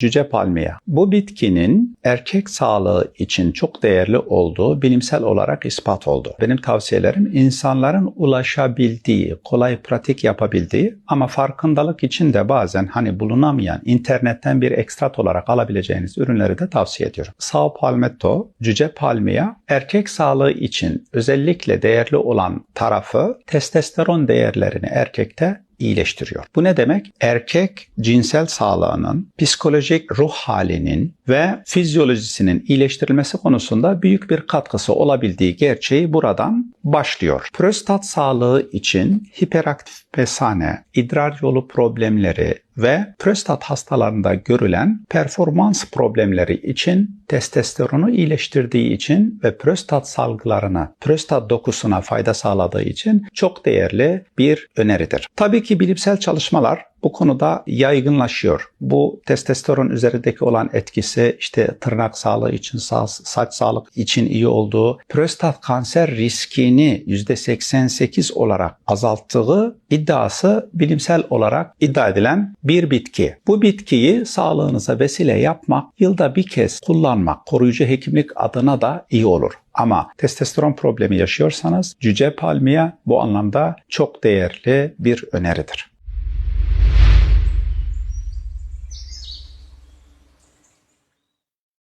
Cüce palmiye. Bu bitkinin erkek sağlığı için çok değerli olduğu bilimsel olarak ispat oldu. Benim tavsiyelerim insanların ulaşabildiği, kolay pratik yapabildiği ama farkındalık için de bazen hani bulunamayan internetten bir ekstrat olarak alabileceğiniz ürünleri de tavsiye ediyorum. Sao palmetto, cüce palmiye erkek sağlığı için özellikle değerli olan tarafı testosteron değerlerini erkekte iyileştiriyor. Bu ne demek? Erkek cinsel sağlığının, psikolojik ruh halinin ve fizyolojisinin iyileştirilmesi konusunda büyük bir katkısı olabildiği gerçeği buradan başlıyor. Prostat sağlığı için hiperaktif pesane, idrar yolu problemleri ve prostat hastalarında görülen performans problemleri için testosteronu iyileştirdiği için ve prostat salgılarına, prostat dokusuna fayda sağladığı için çok değerli bir öneridir. Tabii ki bilimsel çalışmalar bu konuda yaygınlaşıyor. Bu testosteron üzerindeki olan etkisi işte tırnak sağlığı için, saç sağlık için iyi olduğu, prostat kanser riskini %88 olarak azalttığı iddiası bilimsel olarak iddia edilen bir bitki. Bu bitkiyi sağlığınıza vesile yapmak, yılda bir kez kullanmak koruyucu hekimlik adına da iyi olur. Ama testosteron problemi yaşıyorsanız cüce palmiye bu anlamda çok değerli bir öneridir.